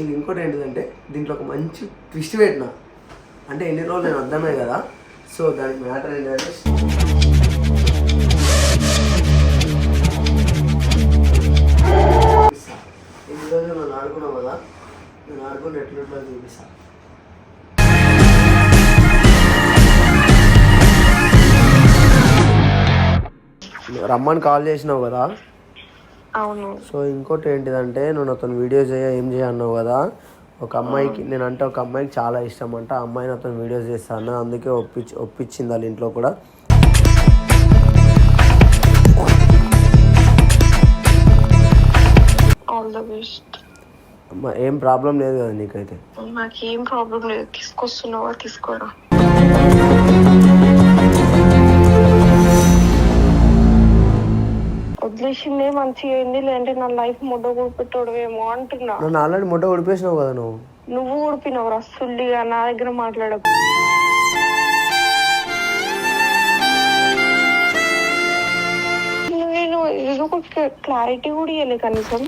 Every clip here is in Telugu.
ఇది ఇంకోటి ఏంటిదంటే దీంట్లో ఒక మంచి ట్విస్ట్ పెట్టిన. అంటే ఎన్ని రోజులు నేను అర్థమే కదా? సో దానికి మ్యాటర్ ఏంటంటే ఎన్ని రోజులు నేను ఆడుకున్నావు కదా? నేను ఆడుకుని ఎట్లుంటుందో చూపిస్తా. రమ్మని కాల్ చేసినావు కదా? అవును. సో ఇంకోటి ఏంటిదంటే నువ్వు అతను వీడియో చేయ ఏం చేయ అన్నావు కదా ఒక అమ్మాయికి నేను అంటే ఒక అమ్మాయికి చాలా ఇష్టం అంట ఆ అమ్మాయిని అతను వీడియోస్ చేస్తాను అందుకే ఒప్పించి ఒప్పించింది వాళ్ళ ఇంట్లో కూడా. ఏం ప్రాబ్లం లేదు కదా నీకైతే? నాకేం ప్రాబ్లం లేదు తీసుకొస్తున్నావా తీసుకోరా? వదిలేసిందే మంచిగా అయింది. లేదంటే నా లైఫ్ ముద్ద కూడిపెట్టాడువేమో అంటున్నా. నన్ను ఆల్రెడీ ముట్ట ఉడిపేసినావు కదా నువ్వు. నువ్వు ఊడిపినవు రస్తుల్లిగా నా దగ్గర మాట్లాడకు. నేను ఏదో ఒక క్లారిటీ కూడా ఇవ్వలే కనీసం.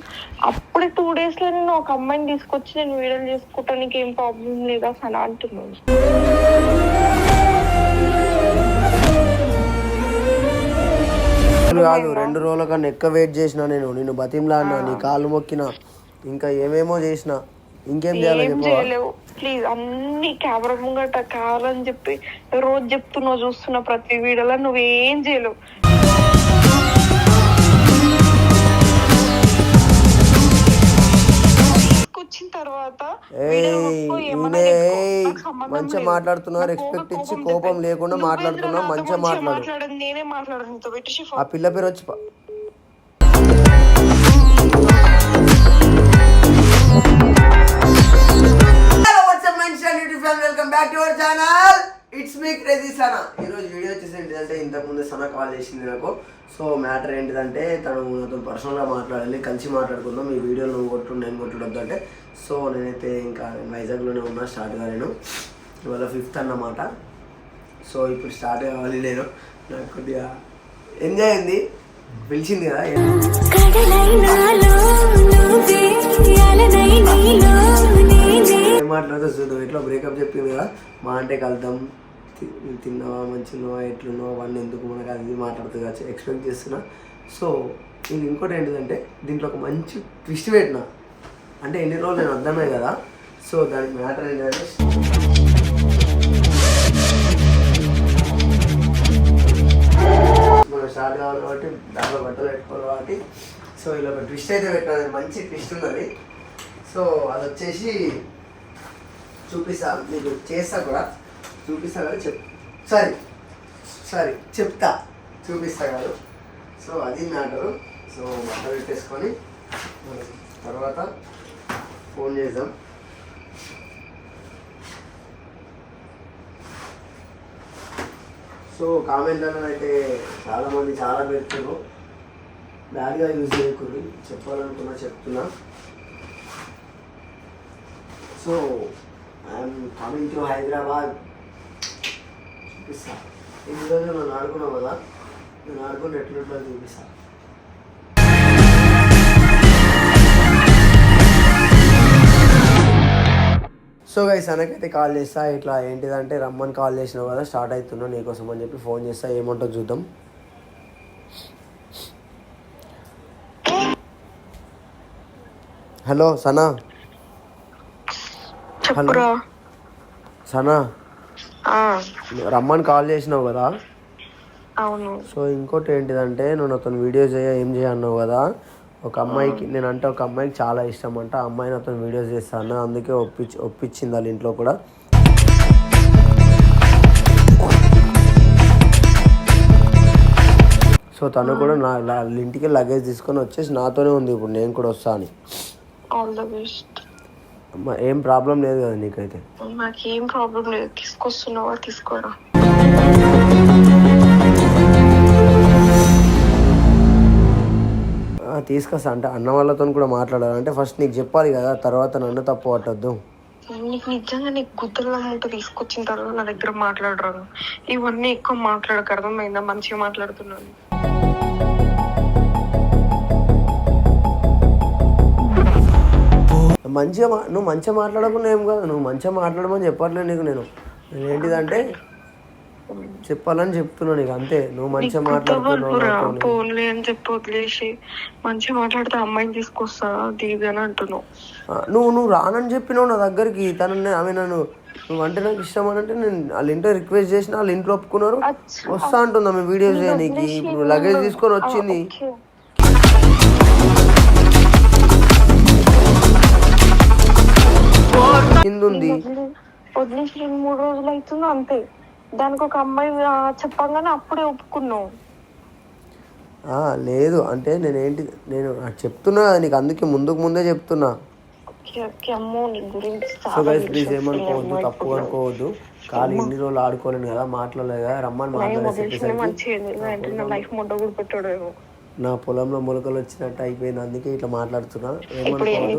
అప్పుడే టూ డేస్లో నేను ఒక అమ్మాయిని తీసుకొచ్చి నేను వీడియోలు చేసుకోవటానికి ఏం ప్రాబ్లం లేదా అని అంటున్నాను. కాదు రెండు రోజుల కన్నా ఎక్కువ వెయిట్ చేసిన నేను. నిన్ను బతిమలాడినా నీ కాళ్ళు మొక్కిన ఇంకా ఏమేమో చేసిన. ఇంకేం చేయాలి ఏం చేయలేవు. ప్లీజ్ అన్ని కెమెరా ముంగట కావాలని చెప్పి రోజు చెప్తున్నావు చూస్తున్నా ప్రతి వీడియోలో. నువ్వేం చేయలేవు. తర్వాత సంబంధం మంచిగా నాకు రెస్పెక్ట్ ఇచ్చి కోపం. లేకుండా నాతో మంచిగా మాట్లాడు. నేనే మాట్లాడను నీతో పెట్టేసి ఆ పిల్ల పేరు వచ్చి ప- hello what's up my YouTube fan welcome back to our channel it's me crazy Sana ఈరోజు వీడియో వచ్చేసి ఏంటిదంటే ఇంతకుముందు సనా కాల్ చేసింది నాకు. సో మ్యాటర్ ఏంటిదంటే తను నాతో పర్సనల్గా మాట్లాడాలి కలిసి మాట్లాడుకుందాం. ఈ వీడియోలో నువ్వు కొట్టు నేను కొట్టుడొద్దు అంటే. సో నేనైతే ఇంకా వైజాగ్లోనే ఉన్నా స్టార్ట్ కాలేను. ఇవాళ ఫిఫ్త్ అన్నమాట. సో ఇప్పుడు స్టార్ట్ కావాలి నేను. నాకు కొద్దిగా ఎంజాయ్ అయింది. పిలిచింది కదా ఏం మాట్లాడుతూ చూద్దాం ఎట్లా బ్రేకప్ చెప్పింది కదా. మా అంటే కలుద్దాం తిన్నావా మంచిగా ఎట్లున్నావా అవన్నీ ఎందుకు మనకు అది ఇది మాట్లాడుతూ కదా ఎక్స్పెక్ట్ చేస్తున్నా. సో నేను ఇంకోటి ఏంటిదంటే దీంట్లో ఒక మంచి ట్విస్ట్ పెట్టిన. అంటే ఎన్ని రోజులు నేను అర్థమే కదా. సో దానికి మ్యాటర్ ఏంటంటే మనం స్టార్ట్ కావాలి కాబట్టి దాంట్లో బట్టలు పెట్టుకోవాలి కాబట్టి. సో ఇలా ఒక ట్విస్ట్ అయితే పెట్టినది మంచి ట్విస్ట్ ఉన్నది. సో అది వచ్చేసి చూపిస్తా. మీకు చేస్తా కూడా. చూపిస్తా కదా చెప్ సారీ సారీ చెప్తా. చూపిస్తా కాదు. సో అది నాటరు సో బట్టలు పెట్టేసుకొని తర్వాత ఫోన్ చేద్దాం. సో కామెంట్లలో అయితే చాలామంది చాలా పెడుతున్నారు. బ్యాడ్గా యూజ్ చేయకూడదు. చెప్పాలనుకున్నా చెప్తున్నా. So I'm coming to Hyderabad చూపిస్తా. ఎన్ని రోజులు నేను ఆడుకున్నావు కదా? నేను ఆడుకుని ఎట్లుంటుందో చూపిస్తాను సో గైస్ అనకైతే కాల్ చేస్తా ఇట్లా ఏంటిదంటే రమ్మని కాల్ చేసినావు కదా స్టార్ట్ అవుతున్నా నీకోసం అని చెప్పి ఫోన్ చేస్తా ఏమంటో చూద్దాం. హలో సనా? చెప్పురా. సనా? రమ్మని కాల్ చేసినావు కదా? అవును. సో ఇంకోటి ఏంటిదంటే నువ్వు అతను వీడియో చేయ ఏం చేయ అన్నావు కదా ఒక అమ్మాయికి నేను అంటే ఒక అమ్మాయికి చాలా ఇష్టం అంట. ఆ అమ్మాయిని అతను వీడియోస్ చేస్తాను అందుకే ఒప్పించి ఒప్పించింది వాళ్ళ ఇంట్లో కూడా. సో తను కూడా నా వాళ్ళ ఇంటికి లగేజ్ తీసుకొని వచ్చేసి నాతోనే ఉంది. ఇప్పుడు నేను కూడా వస్తా అని. ఆల్ ద బెస్ట్ అమ్మ ఏం ప్రాబ్లం లేదు కదా నీకైతే? నాకేం ప్రాబ్లం లేదు. తీసుకొస్తున్నావా తీసుకోరా? తీసుకొస్తా అంటే అన్న వాళ్ళతో కూడా మాట్లాడాలి. అంటే ఫస్ట్ నీకు చెప్పాలి కదా తర్వాత నన్ను తప్పు పట్టద్దు. నీకు నిజంగా నీకు గుద్దల మూట తీసుకొచ్చిన తర్వాత నా దగ్గర మాట్లాడరాను ఇవన్నీ ఎక్కువ మాట్లాడక అర్థమైందా? మంచిగా మాట్లాడుతున్నాను. మంచిగా నువ్వు మంచిగా మాట్లాడకుండా ఏం కాదు. నువ్వు మంచిగా మాట్లాడమని చెప్పట్లేదు నీకు నేను. నేను ఏంటిదంటే చెప్పాలని చెప్తున్నా నీకు అంతే. నువ్వు మంచిగా మాట్లాడుతున్నావు. ఫోన్లే అని చెప్పి వదిలేసి. మంచిగా మాట్లాడితే అమ్మాయిని తీసుకొస్తా అని అంటున్నావు. నువ్వు నువ్వు రానని చెప్పినావు నా దగ్గరికి. తను ఆమె నన్ను నువ్వు అంటే నాకు ఇష్టం అని అంటే నేను వాళ్ళ ఇంట్లో రిక్వెస్ట్ చేసిన వాళ్ళ ఇంట్లో ఒప్పుకున్నారు. వస్తా అంటుంది ఆమె వీడియోస్ చేయనీకి. ఇప్పుడు లగేజ్ తీసుకొని వచ్చింది. కింద ఉంది వదిలే- వదిలేసి రెండు మూడు రోజులు అవుతుంది అంతే. దానికి ఒక అమ్మాయి చెప్పంగానే అప్పుడే ఒప్పుకున్నావు ఆ, లేదు. అంటే నేను ఏంటి నేను చెప్తున్నా నీకు అందుకే ముందుకు ముందే చెప్తున్నా. సో గైస్ ప్లీజ్ ఏమనుకోవద్దు తప్పు అనుకోవద్దు. కాలు ఇన్ని రోజులు ఆడుకోలేను కదా మాట్లాడలేదు కదా రమ్మని అంటే నా పొలంలో మొలకలు వచ్చినట్టు అయిపోయింది అందుకే ఇట్లా మాట్లాడుతున్నా. ఏమనుకోవద్దు.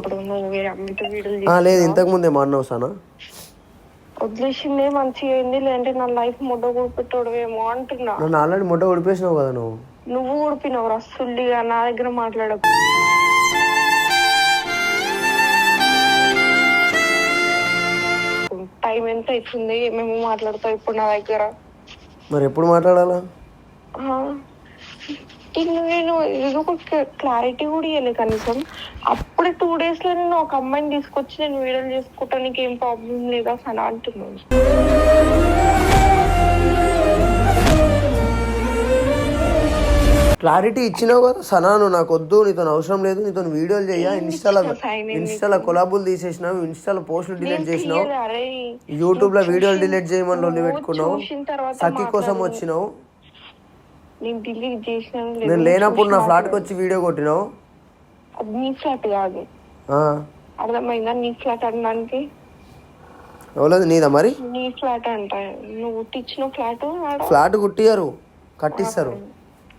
లేదు ఇంతకు ముందే మా అన్న వస్తానా? వదిలేసిందే మంచిగా అయింది. లేదంటే నా లైఫ్ మొడ్డ కూడా పెట్టాడేమో అంటున్నా నన్ను ఆల్రెడీ మొట్ట ఉడిపేసినావు కదా నువ్వు. నువ్వు ఊడిపినవు రస్తుల్లిగా నా దగ్గర మాట్లాడకు. టైం ఎంత అవుతుంది మేము మాట్లాడతాం ఇప్పుడు నా దగ్గర. మరి ఎప్పుడు మాట్లాడాలా? నేను ఏదో ఒక క్లారిటీ కూడా ఇవ్వలేదు కనీసం. అప్పుడే టూ డేస్లో నేను ఒక అమ్మాయిని తీసుకొచ్చి నేను వీడియోలు చేసుకోవటానికి ఏం ప్రాబ్లం లేదా అని అంటున్నాను. క్లారిటీ ఇచ్చినావు కదా సనా నువ్వు నాకు వద్దు నీతో అవసరం లేదు నీతో వీడియోలు చెయ్యా ఇన్స్టాలో ఇన్స్టాలో కొలాబులు తీసేసినావు ఇన్స్టాలో పోస్టులు డిలీట్ చేసినావు యూట్యూబ్లో వీడియోలు డిలీట్ చేయమని పెట్టుకున్నావు సఖి కోసం. వచ్చినావు నేను డిలీట్ చేసిన నేను లేనప్పుడు నా ఫ్లాట్కి వచ్చి వీడియో కొట్టినావు? అది నీ ఫ్లాట్ కాదు. ఆ, అర్థమైందా? నీ ఫ్లాట్ అనడానికి? ఎవలేదు నీదా మరి? నీ ఫ్లాట్ అంట. నువ్వు ఇచ్చిన ఫ్లాట్ ఆడ? ఫ్లాట్ కుట్టియారు కట్టిస్తారు.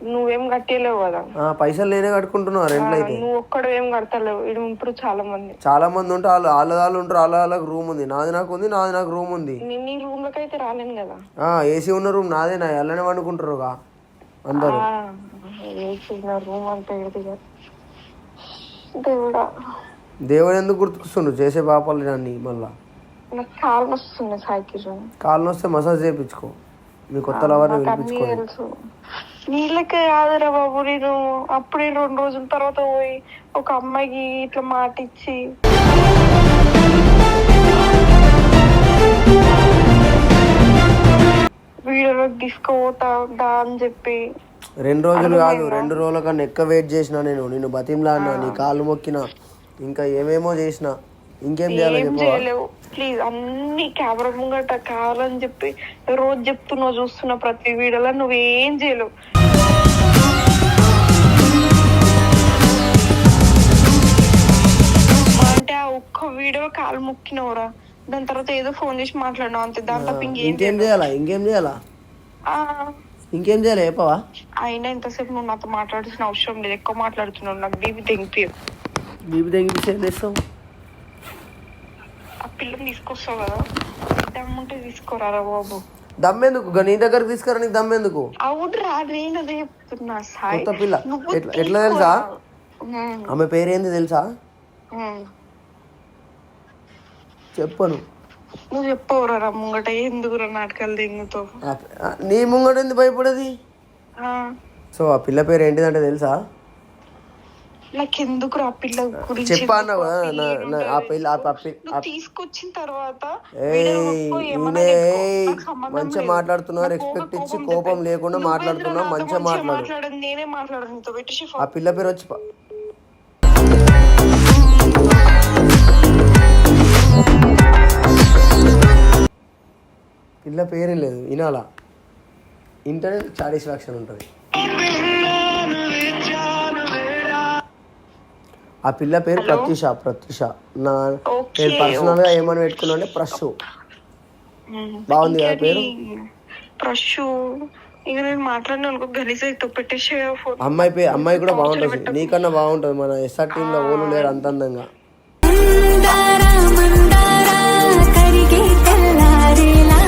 నువ్వేం కట్టలేవు కదా. ఆ, పైసలు నేనే కట్టుకుంటున్నావు రెంట్లో అయితే నువ్వు ఒక్కడు ఏం కడతలేవు. ఇది ఇప్పుడు చాలా మంది చాలా మంది ఉంటే వాళ్ళు వాళ్ళ వాళ్ళు ఉంటారు వాళ్ళ వాళ్ళకి రూమ్ ఉంది. నాది నాకు ఉంది నాది నాకు రూమ్ ఉంది. నేను నీ రూమ్లోకి అయితే రాలేను కదా. ఏసీ ఉన్న రూమ్ నాదే నా ఎల్లనే వండుకుంటారుగా అందరూ. రూమ్ అంతా దేవుడా. దేవుడు ఎందుకు గుర్తుకొస్తుండు? చేసే పాపాలు అన్ని మళ్ళా. నాకు కాలు వస్తుంది సైకిల్ కాళ్ళు వస్తే మసాజ్ చేయించుకో. మీ కొత్త లవర్ని తెలుసు. నీళ్ళకే కాదురా బాబు నేను అప్పుడే రెండు రోజుల తర్వాత పోయి ఒక అమ్మాయికి ఇట్లా మాట ఇచ్చి తీసుకుపోతా దా అని చెప్పి. రెండు రోజులు కాదు రెండు రోజుల కన్నా ఎక్కువ వెయిట్ చేసిన నేను. నిన్ను బతిమలాడినా నీ కాళ్ళు మొక్కిన ఇంకా ఏమేమో చేసిన. ఇంకేం చేయాలో ఏం చెప్పవా? చేయలేవు. ప్లీజ్ అన్ని కెమెరా ముంగట కావాలని చెప్పి రోజు చెప్తున్నావు చూస్తున్నా ప్రతి వీడియోలో. నువ్వేం చేయలేవు. అంటే ఆ ఒక్క వీడియో కాలు ముక్కినవురా. దాని తర్వాత ఏదో ఫోన్ చేసి మాట్లాడినావు అంతే. దాని తప్ప ఇంకేం ఇంకేం చేయాలా? ఇంకేం చేయాలా? ఇంకేం చేయాలి? చెప్పవా? అయినా ఇంతసేపు నువ్వు నాతో మాట్లాడాల్సిన అవసరం లేదు. ఎక్కువ మాట్లాడుతున్నావు. నాకు బీబీ తెంపి బీబీ దగ్గర ఏం చేస్తావు? ఆ పిల్లని తీసుకొస్తావు కదా. దమ్ముంటే తీసుకోరా బాబు. దమ్మెందుకు గా నీ దగ్గరకు తీసుకురా నీకు దమ్మెందుకు అవునరా నేను అదే చెప్తున్నా. సాయి కొత్త పిల్ల. నువ్వు ఎట్లా ఎట్లా తెలుసా? ఆమె పేరేంది తెలుసా. చెప్పను. నువ్వు చెప్పవురా ముంగట ఎందుకురా నాటకాలు దింగుతావు? నీ ముంగట ఎందుకు భయపడేది? సో ఆ పిల్ల పేరు ఏంటిదంటే తెలుసా? నాకెందుకురా ఆ పిల్ల గురించి చెప్పా అన్నావు కదా నా- నా- ఆ పిల్ల ఆ నువ్వు తీసుకొచ్చిన తర్వాత మంచిగా నాకు రెస్పెక్ట్ ఇచ్చి కోపం లేకుండా నాతో మంచిగా మాట్లాడు. నేనే మాట్లాడను ఆ పిల్ల పేరు వచ్చి పిల్ల పేరే లేదు వినాలా? ఇంటర్నెట్ సాటిస్ఫాక్షన్ ఉంటుంది. ఆ పిల్ల పేరు ప్రత్యూష ప్రత్యూష. నా నేను పర్సనల్గా ఏమని పెట్టుకున్నా అంటే ప్రశ్ బాగుంది కదా పేరు? ఫ్రెష్ ఇక నేను మాట్లాడిన అనుకో గలీజ్ అయితే పెట్టేసి అమ్మాయి పే అమ్మాయి కూడా బాగుంటుంది. నీకన్నా బాగుంటుంది మన ఎస్ఆర్ టీమ్లో ఓళ్ళు లేరు అంత అందంగా. కరిగే తీసి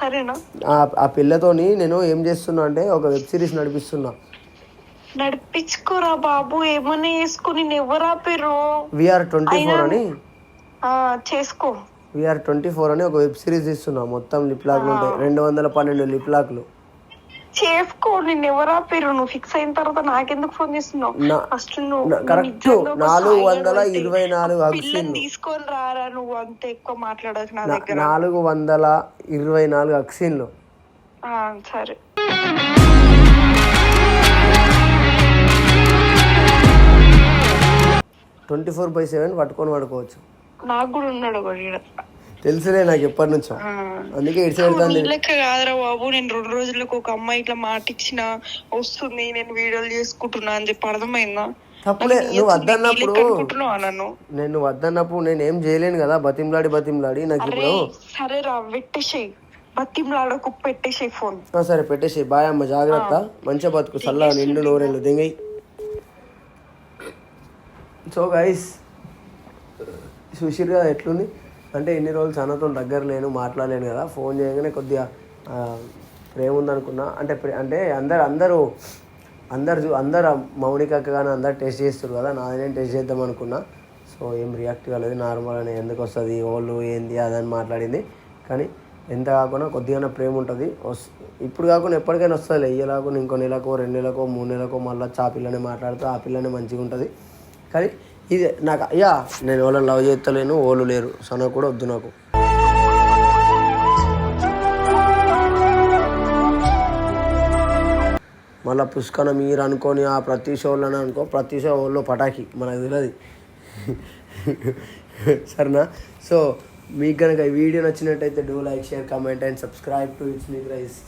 సరేనా? ఆ పిల్లతోని నేను ఏం చేస్తున్నా అంటే ఒక వెబ్ సిరీస్ నడిపిస్తున్నా. నడిపించుకోరా బాబు ఏమన్నా వేసుకుని నేను ఎవరు ఆపారు? విఆర్ ట్వంటీ ఫోర్ అని. చేసుకో. విఆర్ ట్వంటీ ఫోర్ అని ఒక వెబ్ సిరీస్ ఇస్తున్నా మొత్తం లిప్ లాక్లు ఉంటాయి. రెండు వందల పన్నెండు లిప్ లాక్లు. చేసుకో నేను ఎవరు ఆపారు నువ్వు ఫిక్స్ అయిన తర్వాత నాకెందుకు ఫోన్ చేస్తున్నావు? ఫస్ట్ నువ్వు ఒక నాలుగు వందల ఇరవై నాలుగు ఒక. పిల్లని తీసుకొని రారా నువ్వు? అంత ఎక్కువ మాట్లాడదు నా దగ్గర. నాలుగు వందల ఇరవై నాలుగు అక్సిన్లు సరే. ట్వంటీ ఫోర్ బై సెవెన్ పట్టుకొని పడుకోవచ్చు. నాకు కూడా ఉన్నాడు ఈడ. తెలుసులే నాకు ఎప్పటి నుంచో. అందుకే ఇటు సైడ్ లెక్క కాదురా బాబు నేను రెండు రోజులకు ఒక అమ్మాయి ఇట్లా మాట ఇచ్చిన వస్తుంది నేను వీడియోలు చేసుకుంటున్నా అని చెప్పి అర్థమైందా? తప్పులే నువ్వు వద్దన్నప్పుడు నేను వద్దన్నప్పుడు నేను ఏం చేయలేను కదా బతిమలాడి బతిమలాడి నాకు ఇప్పుడు సరే రా పెట్టేసేయి బతిమలాడకు పెట్టేసేయి ఫోన్. సరే పెట్టేసి బాయ్ అమ్మ జాగ్రత్త. మంచిగా బతుకు. చల్ల నిండు నూరేళ్ళు దింగయి సో గైస్ చూసిరు కదా ఎట్లుంది? అంటే ఎన్ని రోజులు సన్నతో దగ్గర లేను మాట్లాడలేను కదా. ఫోన్ చేయగానే కొద్దిగా ప్రేమ ఉందనుకున్నా. అంటే అంటే అందరు అందరూ అందరు చూ- అందరు మౌనిక అక్కగానే కానీ అందరు టెస్ట్ చేస్తారు కదా. నాది నేను టెస్ట్ చేద్దాం అనుకున్నా. సో ఏం రియాక్ట్ కాలేదు. నార్మల్ అని ఎందుకు వస్తుంది ఓళ్ళు ఏంది అదని మాట్లాడింది. కానీ ఎంత కాకుండా కొద్దిగానే ప్రేమ ఉంటుంది. వస్ ఇప్పుడు కాకుండా ఎప్పటికైనా వస్తుంది ఎయ్యలాగా ఇంకో నెలకో రెండు నెలకో మూడు నెలకో మళ్ళీ ఆ పిల్లనే మాట్లాడుతూ ఆ పిల్లనే మంచిగా ఉంటుంది కానీ ఇది నాకు అయ్యా నేను వాళ్ళని లవ్ చేస్తలేను ఓళ్ళు లేరు. సన కూడా వద్దు నాకు. మళ్ళీ పుష్కన మీరు అనుకొని ఆ ప్రతి షోలోనే అనుకో ప్రతి షో వాళ్ళు పటాకి మనకు తెలియదు సరేనా? సో మీకు కనుక ఈ వీడియో నచ్చినట్టయితే do like share comment and subscribe to it's me rice